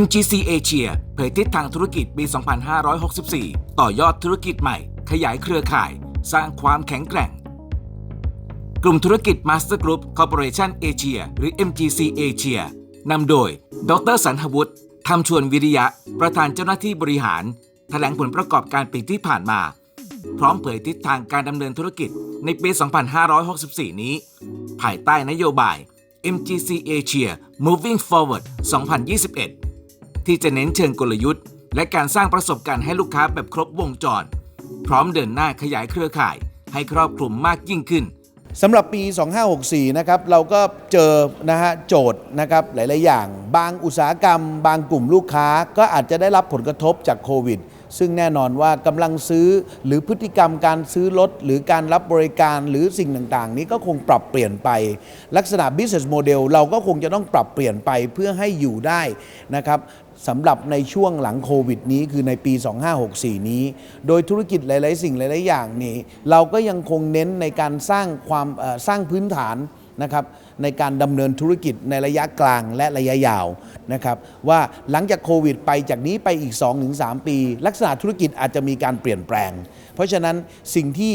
MGC Asia เผยทิศทางธุรกิจปี 2564 ต่อยอดธุรกิจใหม่ ขยายเครือข่าย สร้างความแข็งแกร่ง กลุ่มธุรกิจ Master Group Corporation Asia หรือ MGC Asia นำโดย ดรสันหวุฒิทำชวนวิริยะ ประธานเจ้าหน้าที่บริหารแถลงผลประกอบการปีที่ผ่านมา พร้อมเผยทิศทางการดำเนินธุรกิจในปี 2564 นี้ ภายใต้นโยบาย MGC Asia Moving Forward 2021 ที่จะเน้นเชิงกลยุทธ์ และการสร้างประสบการณ์ให้ลูกค้าแบบครบวงจร พร้อมเดินหน้าขยายเครือข่าย ให้ครอบคลุมมากยิ่งขึ้นสำหรับปี 2564 นะครับ เราก็เจอนะฮะโจทย์นะครับหลาย ๆ อย่าง บางอุตสาหกรรม บางกลุ่มลูกค้าก็อาจจะได้รับผลกระทบจากโควิด ซึ่งแน่นอนว่ากำลังซื้อหรือพฤติกรรมการซื้อรถหรือการรับบริการหรือสิ่งต่างๆ นี้ก็คงปรับเปลี่ยนไป ลักษณะ business model เราก็คงจะต้องปรับเปลี่ยนไปเพื่อให้อยู่ได้นะครับสำหรับในช่วงหลังโควิดนี้คือในปี 2564 นี้ โดยธุรกิจหลาย ๆ สิ่งหลาย ๆ อย่างนี้ เราก็ยังคงเน้นในการสร้างความสร้างพื้นฐาน นะครับในการดำเนินธุรกิจในระยะกลางและระยะยาวนะครับว่าหลังจากโควิดไปจากนี้ไปอีก 2-3 ปี ลักษณะธุรกิจอาจจะมีการเปลี่ยนแปลง เพราะฉะนั้นสิ่งที่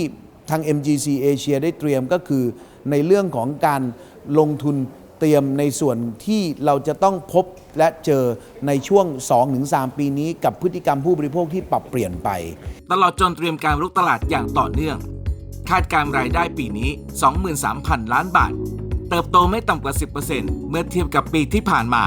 ทาง MGC Asia ได้เตรียมก็คือในเรื่องของการลงทุนเตรียมในส่วนที่เราจะต้องพบและเจอในช่วง 2-3 ปีนี้กับพฤติกรรมผู้บริโภคที่ปรับเปลี่ยนไป ตลอดจนเตรียมการรุกตลาดอย่างต่อเนื่อง คาดการรายได้ปีนี้ 23,000 ล้านบาท เติบโตไม่ต่ำกว่า 10%เมื่อเทียบกับปีที่ผ่านมา